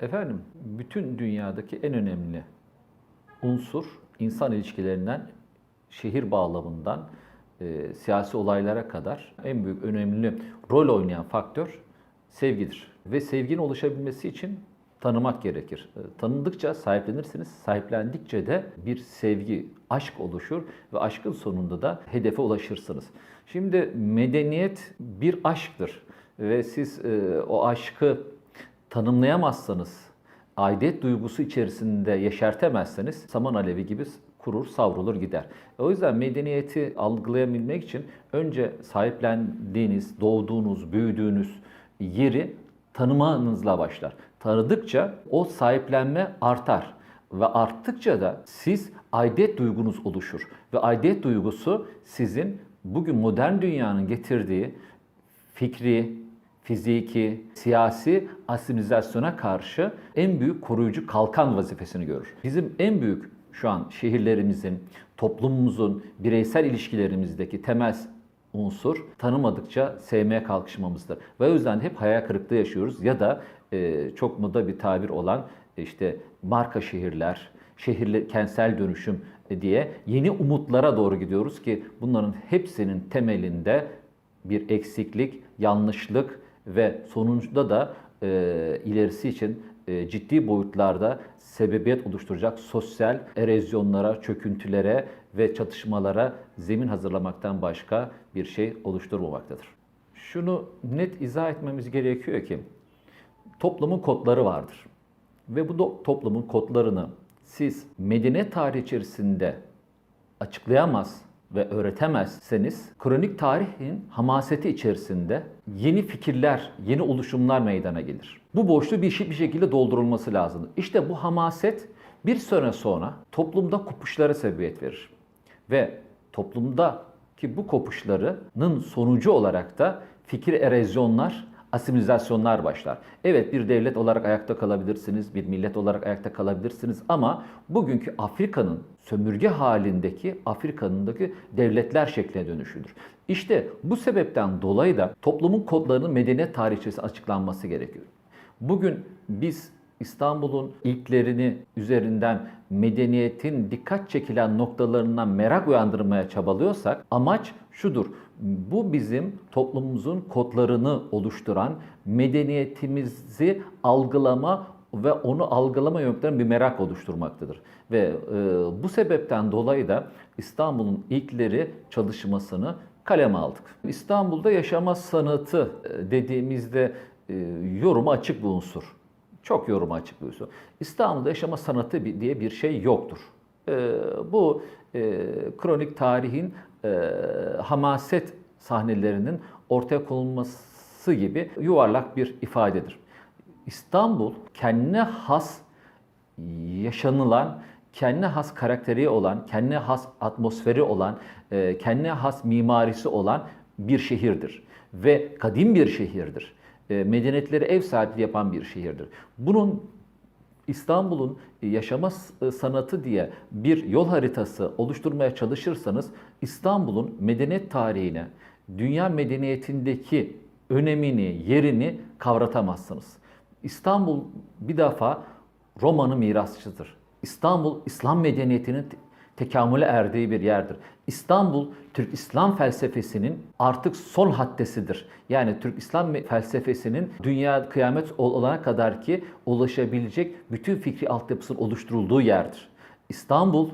Efendim, bütün dünyadaki en önemli unsur insan ilişkilerinden şehir bağlamından e, siyasi olaylara kadar en büyük önemli rol oynayan faktör sevgidir. Ve sevginin oluşabilmesi için tanımak gerekir. E, Tanıdıkça sahiplenirsiniz, sahiplendikçe de bir sevgi, aşk oluşur ve aşkın sonunda da hedefe ulaşırsınız. Şimdi medeniyet bir aşktır ve siz e, o aşkı tanımlayamazsanız, aidiyet duygusu içerisinde yeşertemezseniz saman alevi gibi kurur, savrulur gider. O yüzden medeniyeti algılayabilmek için önce sahiplendiğiniz, doğduğunuz, büyüdüğünüz yeri tanımanızla başlar. Tanıdıkça o sahiplenme artar ve arttıkça da siz aidiyet duygunuz oluşur ve aidiyet duygusu sizin bugün modern dünyanın getirdiği fikri, fiziki, siyasi asimilasyona karşı en büyük koruyucu kalkan vazifesini görür. Bizim en büyük şu an şehirlerimizin, toplumumuzun, bireysel ilişkilerimizdeki temel unsur tanımadıkça sevmeye kalkışmamızdır. Ve o yüzden hep hayal kırıklığı yaşıyoruz ya da e, çok moda bir tabir olan işte marka şehirler, şehirler kentsel dönüşüm diye yeni umutlara doğru gidiyoruz ki bunların hepsinin temelinde bir eksiklik, yanlışlık ve sonuçta da e, ilerisi için e, ciddi boyutlarda sebebiyet oluşturacak sosyal erozyonlara, çöküntülere ve çatışmalara zemin hazırlamaktan başka bir şey oluşturmamaktadır. Şunu net izah etmemiz gerekiyor ki toplumun kodları vardır. Ve bu toplumun kodlarını siz medeniyet tarihi içerisinde açıklayamaz ve öğretemezseniz kronik tarihin hamaseti içerisinde yeni fikirler, yeni oluşumlar meydana gelir. Bu boşluğu bir, şekilde doldurulması lazım. İşte bu hamaset bir süre sonra toplumda kopuşlara sebebiyet verir. Ve toplumdaki bu kopuşlarının sonucu olarak da fikir erozyonlar, asimilasyonlar başlar. Evet bir devlet olarak ayakta kalabilirsiniz, bir millet olarak ayakta kalabilirsiniz ama bugünkü Afrika'nın sömürge halindeki Afrika'nındaki devletler şekline dönüşüdür. İşte bu sebepten dolayı da toplumun kodlarının medeniyet tarihçesi açıklanması gerekiyor. Bugün biz İstanbul'un ilklerini üzerinden medeniyetin dikkat çekilen noktalarından merak uyandırmaya çabalıyorsak amaç şudur. Bu bizim toplumumuzun kodlarını oluşturan medeniyetimizi algılama ve onu algılama yöntemleri bir merak oluşturmaktadır. Ve e, bu sebepten dolayı da İstanbul'un ilkleri çalışmasını kaleme aldık. İstanbul'da yaşama sanatı e, dediğimizde e, yoruma açık bir unsur. Çok yoruma açık bir unsur. İstanbul'da yaşama sanatı diye bir şey yoktur. E, bu e, kronik tarihin e, hamaset sahnelerinin ortaya konulması gibi yuvarlak bir ifadedir. İstanbul kendine has yaşanılan, kendine has karakteri olan, kendine has atmosferi olan, e, kendine has mimarisi olan bir şehirdir. Ve kadim bir şehirdir. E, Medeniyetleri ev sahipliği yapan bir şehirdir. Bunun İstanbul'un yaşama s- sanatı diye bir yol haritası oluşturmaya çalışırsanız İstanbul'un medeniyet tarihine, dünya medeniyetindeki önemini, yerini kavratamazsınız. İstanbul bir defa Roma'nın mirasçıdır. İstanbul İslam medeniyetinin te- tekamüle erdiği bir yerdir. İstanbul Türk İslam felsefesinin artık son haddesidir. Yani Türk İslam felsefesinin dünya kıyamet ol- olana kadar ki ulaşabilecek bütün fikri altyapısının oluşturulduğu yerdir. İstanbul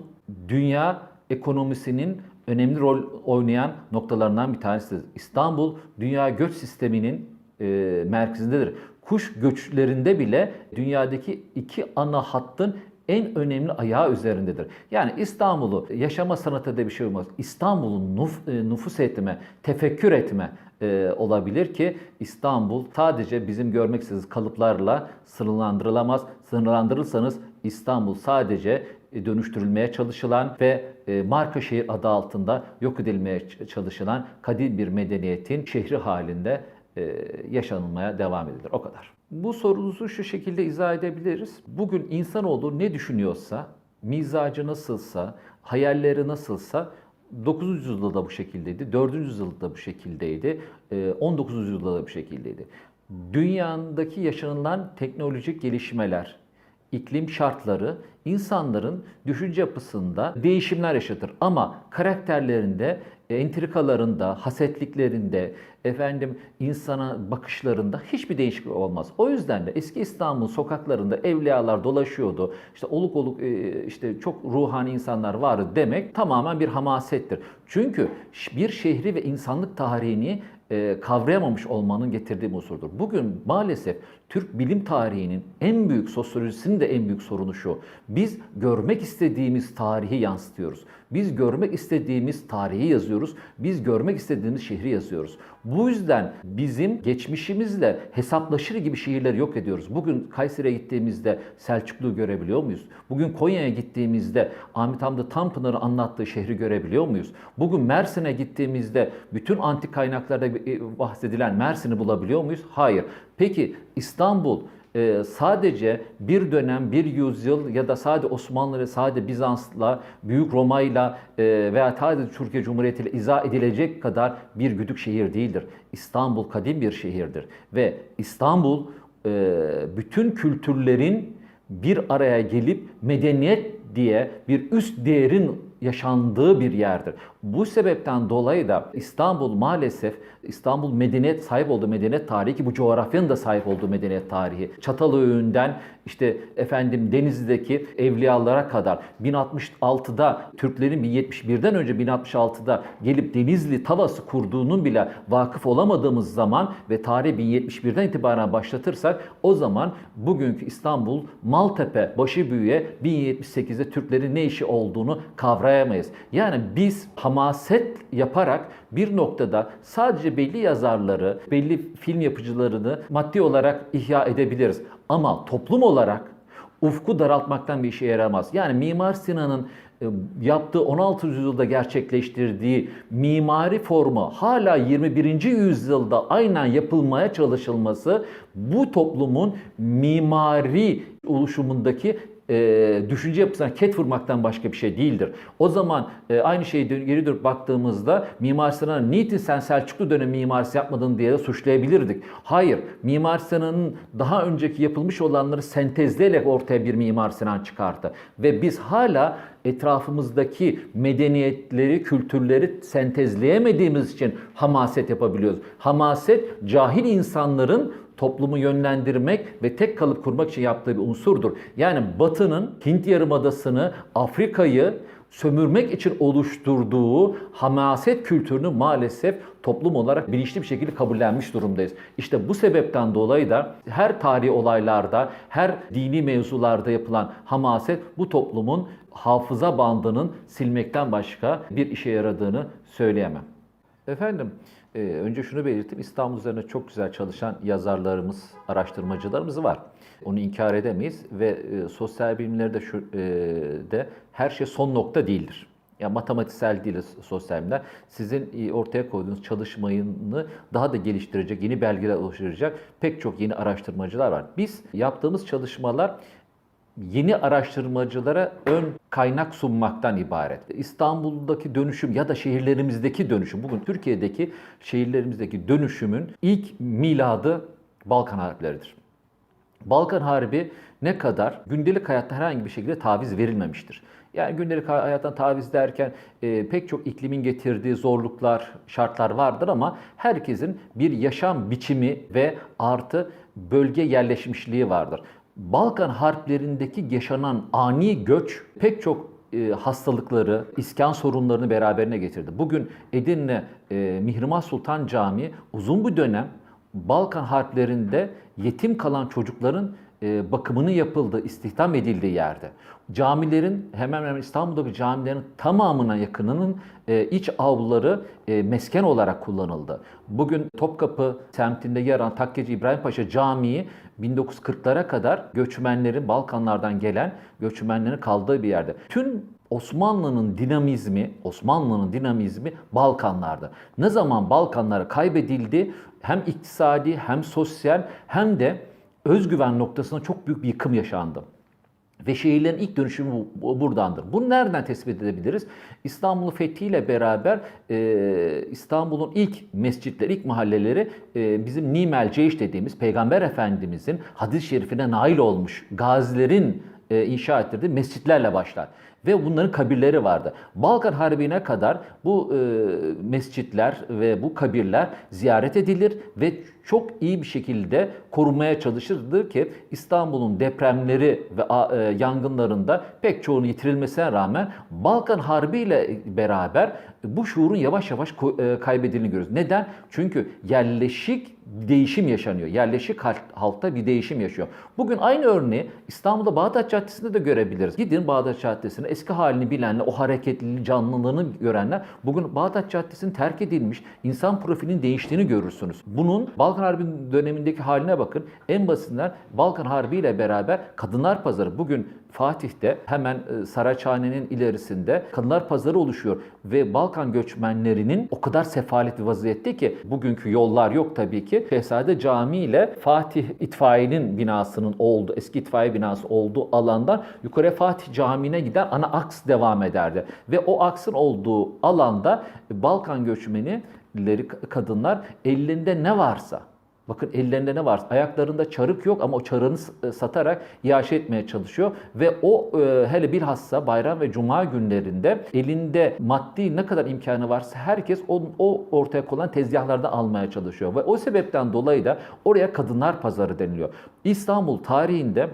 dünya ekonomisinin önemli rol oynayan noktalarından bir tanesidir. İstanbul dünya göç sisteminin e, merkezindedir. Kuş göçlerinde bile dünyadaki iki ana hattın en önemli ayağı üzerindedir. Yani İstanbul'u yaşama sanatı diye bir şey olmaz. İstanbul'un nuf, e, nüfus etme, tefekkür etme e, olabilir ki İstanbul sadece bizim görmek istediğimiz kalıplarla sınırlandırılamaz. Sınırlandırırsanız İstanbul sadece e, dönüştürülmeye çalışılan ve e, marka şehir adı altında yok edilmeye çalışılan kadim bir medeniyetin şehri halinde yaşanılmaya devam edilir. O kadar. Bu sorunuzu şu şekilde izah edebiliriz. Bugün insanoğlu ne düşünüyorsa, mizacı nasılsa, hayalleri nasılsa 9. yüzyılda da bu şekildeydi, 4. yüzyılda da bu şekildeydi, e, 19. yüzyılda da bu şekildeydi. dünyadaki yaşanılan teknolojik gelişmeler, iklim şartları insanların düşünce yapısında değişimler yaşatır. Ama karakterlerinde, entrikalarında, hasetliklerinde, efendim insana bakışlarında hiçbir değişiklik olmaz. O yüzden de eski İstanbul sokaklarında evliyalar dolaşıyordu. İşte oluk oluk e, işte çok ruhani insanlar vardı demek tamamen bir hamasettir. Çünkü bir şehri ve insanlık tarihini e, kavrayamamış olmanın getirdiği bir unsurdur. Bugün maalesef Türk bilim tarihinin en büyük sosyolojisinin de en büyük sorunu şu. Biz görmek istediğimiz tarihi yansıtıyoruz. Biz görmek istediğimiz tarihi yazıyoruz. Biz görmek istediğimiz şehri yazıyoruz. Bu yüzden bizim geçmişimizle hesaplaşır gibi şehirleri yok ediyoruz. Bugün Kayseri'ye gittiğimizde Selçuklu'yu görebiliyor muyuz? Bugün Konya'ya gittiğimizde Ahmet Hamdi Tanpınar'ın anlattığı şehri görebiliyor muyuz? Bugün Mersin'e gittiğimizde bütün antik kaynaklarda e, bahsedilen Mersin'i bulabiliyor muyuz? Hayır. Peki İstanbul e, sadece bir dönem, bir yüzyıl ya da sadece Osmanlı sadece Bizans'la, Büyük Roma'yla e, veya sadece Türkiye Cumhuriyeti ile izah edilecek kadar bir güdük şehir değildir. İstanbul kadim bir şehirdir ve İstanbul e, bütün kültürlerin bir araya gelip medeniyet diye bir üst değerin yaşandığı bir yerdir. Bu sebepten dolayı da İstanbul maalesef İstanbul medeniyet sahip olduğu medeniyet tarihi ki bu coğrafyanın da sahip olduğu medeniyet tarihi. Çatalhöyük'ünden işte efendim Denizli'deki evliyalara kadar 1066'da Türklerin 1071'den önce 1066'da gelip Denizli tavası kurduğunun bile vakıf olamadığımız zaman ve tarih 1071'den itibaren başlatırsak o zaman bugünkü İstanbul Maltepe Başıbüyü'ye 1078'de Türklerin ne işi olduğunu kavrayamayız. Yani biz hamaset yaparak bir noktada sadece belli yazarları, belli film yapıcılarını maddi olarak ihya edebiliriz. Ama toplum olarak ufku daraltmaktan bir işe yaramaz. Yani Mimar Sinan'ın e, yaptığı 16. yüzyılda gerçekleştirdiği mimari formu hala 21. yüzyılda aynen yapılmaya çalışılması bu toplumun mimari oluşumundaki e, düşünce yapısına ket vurmaktan başka bir şey değildir. O zaman e, aynı şeyi dön- geri dönüp baktığımızda Mimar Sinan'a niçin sen Selçuklu dönemi mimarisi yapmadın diye de suçlayabilirdik. Hayır, Mimar Sinan'ın daha önceki yapılmış olanları sentezleyerek ortaya bir Mimar Sinan çıkarttı. Ve biz hala etrafımızdaki medeniyetleri, kültürleri sentezleyemediğimiz için hamaset yapabiliyoruz. Hamaset cahil insanların toplumu yönlendirmek ve tek kalıp kurmak için yaptığı bir unsurdur. Yani Batı'nın Hint Yarımadası'nı, Afrika'yı sömürmek için oluşturduğu hamaset kültürünü maalesef toplum olarak bilinçli bir şekilde kabullenmiş durumdayız. İşte bu sebepten dolayı da her tarihi olaylarda, her dini mevzularda yapılan hamaset bu toplumun hafıza bandının silmekten başka bir işe yaradığını söyleyemem. Efendim, e, önce şunu belirteyim. İstanbul üzerine çok güzel çalışan yazarlarımız, araştırmacılarımız var. Onu inkar edemeyiz ve e, sosyal bilimlerde şu e, de her şey son nokta değildir. Ya matematiksel değil sosyal bilimler. Sizin e, ortaya koyduğunuz çalışmayını daha da geliştirecek, yeni belgeler oluşturacak pek çok yeni araştırmacılar var. Biz yaptığımız çalışmalar yeni araştırmacılara ön kaynak sunmaktan ibaret. İstanbul'daki dönüşüm ya da şehirlerimizdeki dönüşüm, bugün Türkiye'deki şehirlerimizdeki dönüşümün ilk miladı Balkan Harpleridir. Balkan Harbi ne kadar gündelik hayatta herhangi bir şekilde taviz verilmemiştir. Yani gündelik hayattan taviz derken e, pek çok iklimin getirdiği zorluklar, şartlar vardır ama herkesin bir yaşam biçimi ve artı bölge yerleşmişliği vardır. Balkan harplerindeki yaşanan ani göç pek çok e, hastalıkları, iskan sorunlarını beraberine getirdi. Bugün Edirne e, Mihrimah Sultan Camii uzun bir dönem Balkan harplerinde yetim kalan çocukların e, bakımını yapıldığı, istihdam edildiği yerde. Camilerin hemen hemen İstanbul'daki camilerin tamamına yakınının e, iç avluları e, mesken olarak kullanıldı. Bugün Topkapı semtinde yer alan Takkeci İbrahim Paşa Camii 1940'lara kadar göçmenlerin Balkanlardan gelen göçmenlerin kaldığı bir yerde. Tüm Osmanlı'nın dinamizmi, Osmanlı'nın dinamizmi Balkanlarda. Ne zaman Balkanlar kaybedildi hem iktisadi hem sosyal hem de özgüven noktasında çok büyük bir yıkım yaşandı. Ve şehirlerin ilk dönüşümü bu- bu- buradandır. Bunu nereden tespit edebiliriz? İstanbul'un fethiyle beraber e, İstanbul'un ilk mescitleri, ilk mahalleleri e, bizim Nimel Ceyş dediğimiz Peygamber Efendimizin hadis-i şerifine nail olmuş gazilerin e, inşa ettirdiği mescitlerle başlar. Ve bunların kabirleri vardı. Balkan Harbi'ne kadar bu e, mescitler ve bu kabirler ziyaret edilir ve çok iyi bir şekilde korunmaya çalışılır ki İstanbul'un depremleri ve e, yangınlarında pek çoğunun yitirilmesine rağmen Balkan Harbi ile beraber bu şuurun yavaş yavaş e, kaybedildiğini görüyoruz. Neden? Çünkü yerleşik değişim yaşanıyor. Yerleşik hal- halkta bir değişim yaşıyor. Bugün aynı örneği İstanbul'da Bağdat Caddesi'nde de görebiliriz. Gidin Bağdat Caddesi'ne eski halini bilenler, o hareketliliği, canlılığını görenler bugün Bağdat Caddesi'nin terk edilmiş, insan profilinin değiştiğini görürsünüz. Bunun Balkan Harbi dönemindeki haline bakın. En basitinden Balkan Harbi ile beraber Kadınlar Pazarı bugün Fatih'te hemen e, Saraçhane'nin ilerisinde Kadınlar Pazarı oluşuyor ve Balkan göçmenlerinin o kadar sefalet bir vaziyette ki bugünkü yollar yok tabii ki. Şehzade Camii ile Fatih İtfaiye'nin binasının olduğu, eski itfaiye binası olduğu alandan yukarı Fatih Camii'ne giden ana aks devam ederdi. Ve o aksın olduğu alanda Balkan göçmenileri kadınlar ellerinde ne varsa Bakın ellerinde ne var? Ayaklarında çarık yok ama o çarığını s- satarak iaşe etmeye çalışıyor. Ve o e, hele bilhassa bayram ve cuma günlerinde elinde maddi ne kadar imkanı varsa herkes o, o ortaya konan tezgahlardan almaya çalışıyor. Ve o sebepten dolayı da oraya kadınlar pazarı deniliyor. İstanbul tarihinde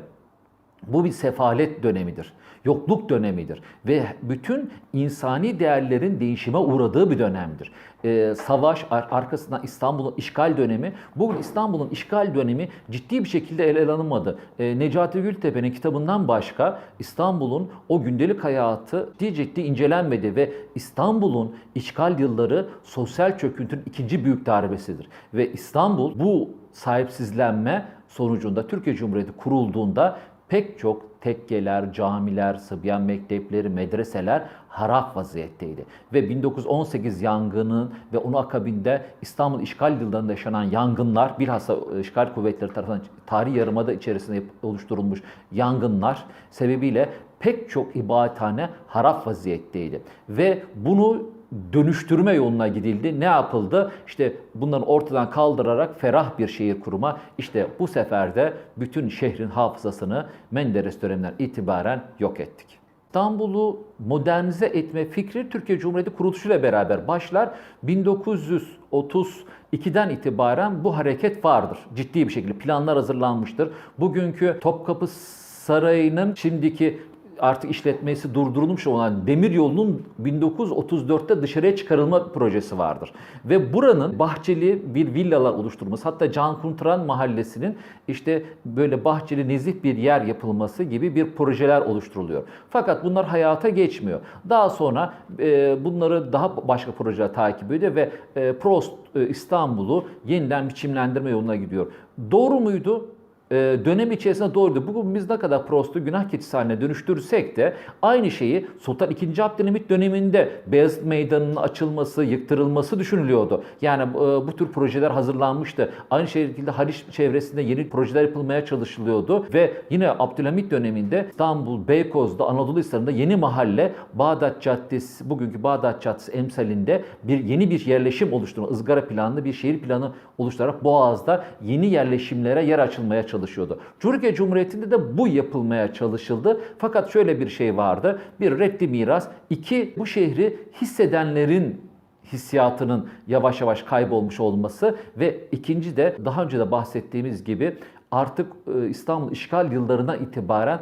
bu bir sefalet dönemidir. Yokluk dönemidir. Ve bütün insani değerlerin değişime uğradığı bir dönemdir. Ee, savaş ar- arkasından İstanbul'un işgal dönemi. Bugün İstanbul'un işgal dönemi ciddi bir şekilde ele alınmadı. Ee, Necati Gültepe'nin kitabından başka İstanbul'un o gündelik hayatı ciddi ciddi incelenmedi ve İstanbul'un işgal yılları sosyal çöküntünün ikinci büyük darbesidir. Ve İstanbul bu sahipsizlenme sonucunda Türkiye Cumhuriyeti kurulduğunda pek çok tekkeler, camiler, Sıbyan mektepleri, medreseler harap vaziyetteydi. Ve 1918 yangının ve onun akabinde İstanbul işgal yıllarında yaşanan yangınlar, bilhassa işgal kuvvetleri tarafından tarih yarımada içerisinde oluşturulmuş yangınlar sebebiyle pek çok ibadethane harap vaziyetteydi. Ve bunu dönüştürme yoluna gidildi. Ne yapıldı? İşte bunları ortadan kaldırarak ferah bir şehir kuruma. İşte bu sefer de bütün şehrin hafızasını Menderes döneminden itibaren yok ettik. İstanbul'u modernize etme fikri Türkiye Cumhuriyeti kuruluşuyla beraber başlar. 1932'den itibaren bu hareket vardır. Ciddi bir şekilde planlar hazırlanmıştır. Bugünkü Topkapı Sarayı'nın şimdiki artık işletmesi durdurulmuş olan demir yolunun 1934'te dışarıya çıkarılma projesi vardır. Ve buranın bahçeli bir villalar oluşturulması hatta Can Kunturan mahallesinin işte böyle bahçeli nezih bir yer yapılması gibi bir projeler oluşturuluyor. Fakat bunlar hayata geçmiyor. Daha sonra e, bunları daha başka projeler takip ediyor ve e, Prost e, İstanbul'u yeniden biçimlendirme yoluna gidiyor. Doğru muydu? Ee, dönem içerisinde doğruydu. Bugün biz ne kadar Prost'u günah keçisi haline dönüştürsek de aynı şeyi Sultan II. Abdülhamit döneminde Beyazıt Meydanı'nın açılması, yıktırılması düşünülüyordu. Yani e, bu tür projeler hazırlanmıştı. Aynı şekilde Haliç çevresinde yeni projeler yapılmaya çalışılıyordu ve yine Abdülhamit döneminde İstanbul, Beykoz'da, Anadolu Hisarı'nda yeni mahalle Bağdat Caddesi, bugünkü Bağdat Caddesi emsalinde bir yeni bir yerleşim oluşturma, ızgara planlı bir şehir planı oluşturarak Boğaz'da yeni yerleşimlere yer açılmaya çalışıyordu. Türkiye Cumhuriyeti'nde de bu yapılmaya çalışıldı. Fakat şöyle bir şey vardı. Bir reddi miras. iki bu şehri hissedenlerin hissiyatının yavaş yavaş kaybolmuş olması ve ikinci de daha önce de bahsettiğimiz gibi artık e, İstanbul işgal yıllarına itibaren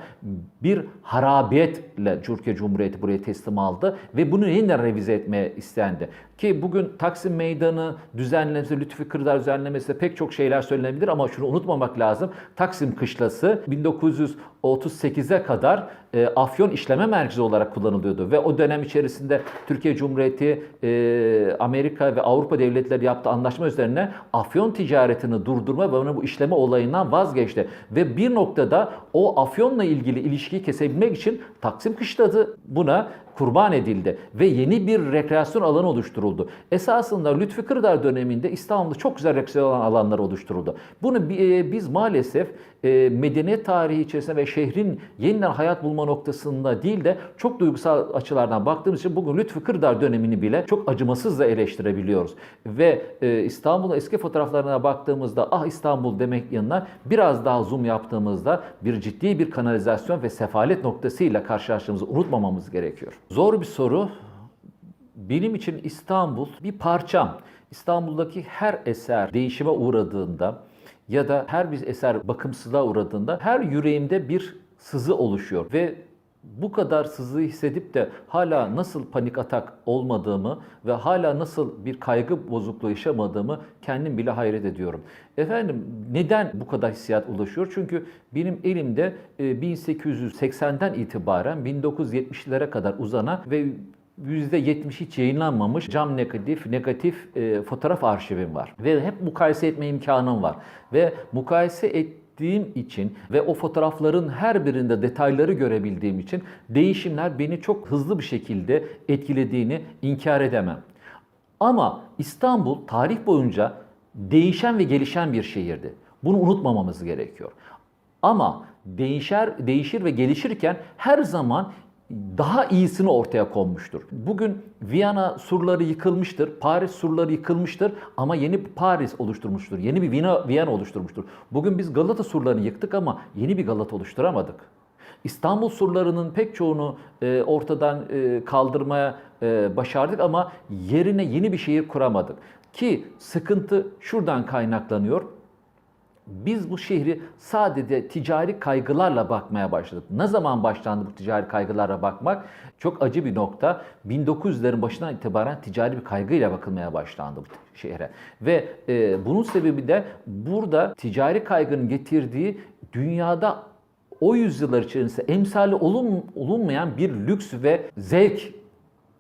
bir harabiyetle Türkiye Cumhuriyeti buraya teslim aldı ve bunu yeniden revize etmeye istendi. Ki bugün Taksim Meydanı düzenlemesi, Lütfi Kırdar düzenlemesi pek çok şeyler söylenebilir ama şunu unutmamak lazım. Taksim Kışlası 1938'e kadar e, afyon işleme merkezi olarak kullanılıyordu ve o dönem içerisinde Türkiye Cumhuriyeti, e, Amerika ve Avrupa devletleri yaptığı anlaşma üzerine afyon ticaretini durdurma ve onu bu işleme olayından vazgeçti. Ve bir noktada o afyonla ilgili ilişkiyi kesebilmek için Taksim Kışlası buna kurban edildi ve yeni bir rekreasyon alanı oluşturuldu. Esasında Lütfi Kırdar döneminde İstanbul'da çok güzel rekreasyon alanları oluşturuldu. Bunu e, biz maalesef e, medeniyet tarihi içerisinde ve şehrin yeniden hayat bulma noktasında değil de çok duygusal açılardan baktığımız için bugün Lütfü Kırdar dönemini bile çok acımasızla eleştirebiliyoruz. Ve e, İstanbul'un eski fotoğraflarına baktığımızda ah İstanbul demek yanına biraz daha zoom yaptığımızda bir ciddi bir kanalizasyon ve sefalet noktasıyla karşılaştığımızı unutmamamız gerekiyor. Zor bir soru. Benim için İstanbul bir parçam. İstanbul'daki her eser değişime uğradığında ya da her bir eser bakımsızlığa uğradığında her yüreğimde bir sızı oluşuyor ve bu kadar sızıyı hissedip de hala nasıl panik atak olmadığımı ve hala nasıl bir kaygı bozukluğu yaşamadığımı kendim bile hayret ediyorum. Efendim neden bu kadar hissiyat ulaşıyor? Çünkü benim elimde e, 1880'den itibaren 1970'lere kadar uzanan ve %70 hiç yayınlanmamış cam negatif, negatif e, fotoğraf arşivim var. Ve hep mukayese etme imkanım var. Ve mukayese ettiğim için ve o fotoğrafların her birinde detayları görebildiğim için değişimler beni çok hızlı bir şekilde etkilediğini inkar edemem. Ama İstanbul tarih boyunca değişen ve gelişen bir şehirdi. Bunu unutmamamız gerekiyor. Ama değişer, değişir ve gelişirken her zaman daha iyisini ortaya konmuştur. Bugün Viyana surları yıkılmıştır, Paris surları yıkılmıştır ama yeni Paris oluşturmuştur. Yeni bir Viyana, Viyana oluşturmuştur. Bugün biz Galata surlarını yıktık ama yeni bir Galata oluşturamadık. İstanbul surlarının pek çoğunu e, ortadan e, kaldırmaya e, başardık ama yerine yeni bir şehir kuramadık. Ki sıkıntı şuradan kaynaklanıyor. Biz bu şehri sadece ticari kaygılarla bakmaya başladık. Ne zaman başlandı bu ticari kaygılarla bakmak? Çok acı bir nokta. 1900'lerin başından itibaren ticari bir kaygıyla bakılmaya başlandı bu şehre. Ve e, bunun sebebi de burada ticari kaygının getirdiği dünyada o yüzyıllar içerisinde emsali olun, olunmayan bir lüks ve zevk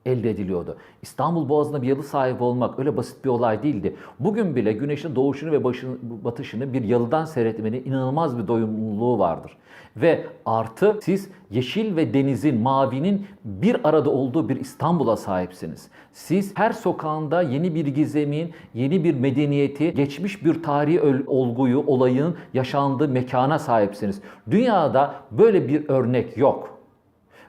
elde ediliyordu. İstanbul Boğazı'na bir yalı sahibi olmak öyle basit bir olay değildi. Bugün bile güneşin doğuşunu ve başını, batışını bir yalıdan seyretmenin inanılmaz bir doyumluluğu vardır. Ve artı siz yeşil ve denizin, mavinin bir arada olduğu bir İstanbul'a sahipsiniz. Siz her sokağında yeni bir gizemin, yeni bir medeniyeti, geçmiş bir tarihi olguyu, olayın yaşandığı mekana sahipsiniz. Dünyada böyle bir örnek yok.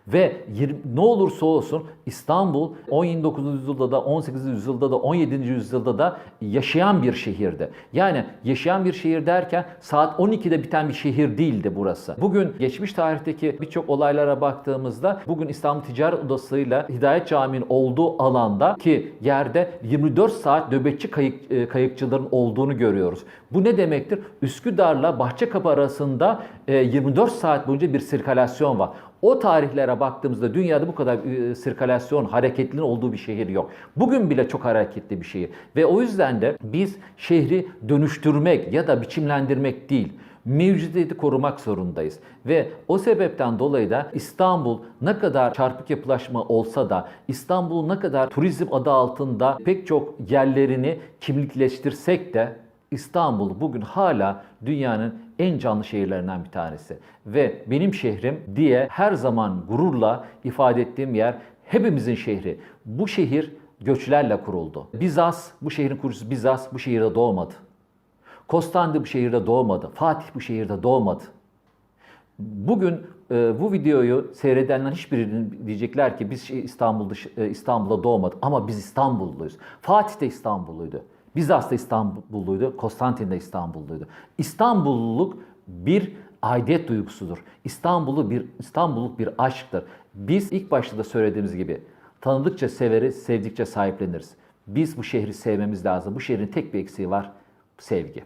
Ve 20 ne olursa olsun İstanbul 19. yüzyılda da 18. yüzyılda da 17. yüzyılda da yaşayan bir şehirdi. Yani yaşayan bir şehir derken saat 12'de biten bir şehir değildi burası. Bugün geçmiş tarihteki birçok olaylara baktığımızda bugün İstanbul Ticaret Odası'yla Hidayet Camii'nin olduğu alanda ki yerde 24 saat nöbetçi kayık, e, kayıkçıların olduğunu görüyoruz. Bu ne demektir? Üsküdar'la Bahçekapı arasında e, 24 saat boyunca bir sirkülasyon var. O tarihlere baktığımızda dünyada bu kadar e, sirkülasyon, hareketliliğin olduğu bir şehir yok. Bugün bile çok hareketli bir şehir. Ve o yüzden de biz şehri dönüştürmek ya da biçimlendirmek değil, mevcudiyeti korumak zorundayız. Ve o sebepten dolayı da İstanbul ne kadar çarpık yapılaşma olsa da İstanbul ne kadar turizm adı altında pek çok yerlerini kimlikleştirsek de İstanbul bugün hala dünyanın en canlı şehirlerinden bir tanesi. Ve benim şehrim diye her zaman gururla ifade ettiğim yer hepimizin şehri. Bu şehir göçlerle kuruldu. Bizas, bu şehrin kurucusu Bizas bu şehirde doğmadı. Konstantin bu şehirde doğmadı. Fatih bu şehirde doğmadı. Bugün e, bu videoyu seyredenler hiçbiri diyecekler ki biz şey İstanbul'da e, İstanbul'da doğmadık ama biz İstanbulluyuz. Fatih de İstanbulluydu. Bizas da İstanbulluydu. Konstantin de İstanbulluydu. İstanbulluluk bir aidiyet duygusudur. İstanbul'u bir İstanbulluk bir aşktır. Biz ilk başta da söylediğimiz gibi tanıdıkça severiz, sevdikçe sahipleniriz. Biz bu şehri sevmemiz lazım. Bu şehrin tek bir eksiği var. Sevgi.